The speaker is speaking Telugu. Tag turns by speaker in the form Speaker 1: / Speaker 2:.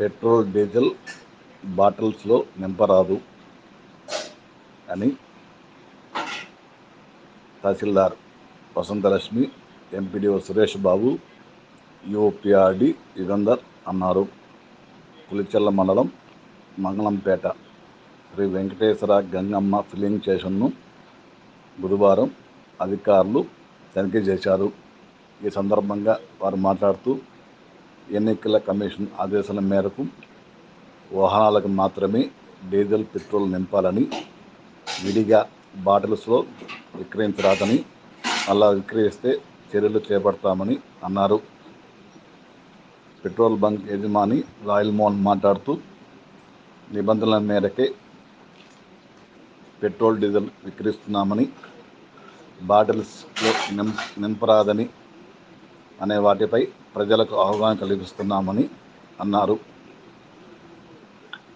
Speaker 1: పెట్రోల్ డీజిల్ బాటిల్స్లో నింపరాదు అని తహసీల్దార్ వసంతలక్ష్మి ఎంపీడీఓ సురేష్ బాబు యూపీఆర్డి యుగంధర్ అన్నారు. పులిచెల్ల మండలం మంగళంపేట శ్రీ వెంకటేశ్వర గంగమ్మ ఫిల్లింగ్ స్టేషన్ను బుధవారం అధికారులు తనిఖీ చేశారు. ఈ సందర్భంగా వారు మాట్లాడుతూ ఎన్నికల కమిషన్ ఆదేశాల మేరకు వాహనాలకు మాత్రమే డీజిల్ పెట్రోల్ నింపాలని విడిగా బాటిల్స్లో విక్రయించరాదని అలా విక్రయిస్తే చర్యలు చేపడతామని అన్నారు. పెట్రోల్ బంక్ యజమాని రాయల్ మోహన్ మాట్లాడుతూ నిబంధనల మేరకే పెట్రోల్ డీజిల్ విక్రయిస్తున్నామని బాటిల్స్లో నిం నింపరాదని అనే వాటిపై ప్రజలకు అవగాహన కలిగిస్తున్నామని అన్నారు.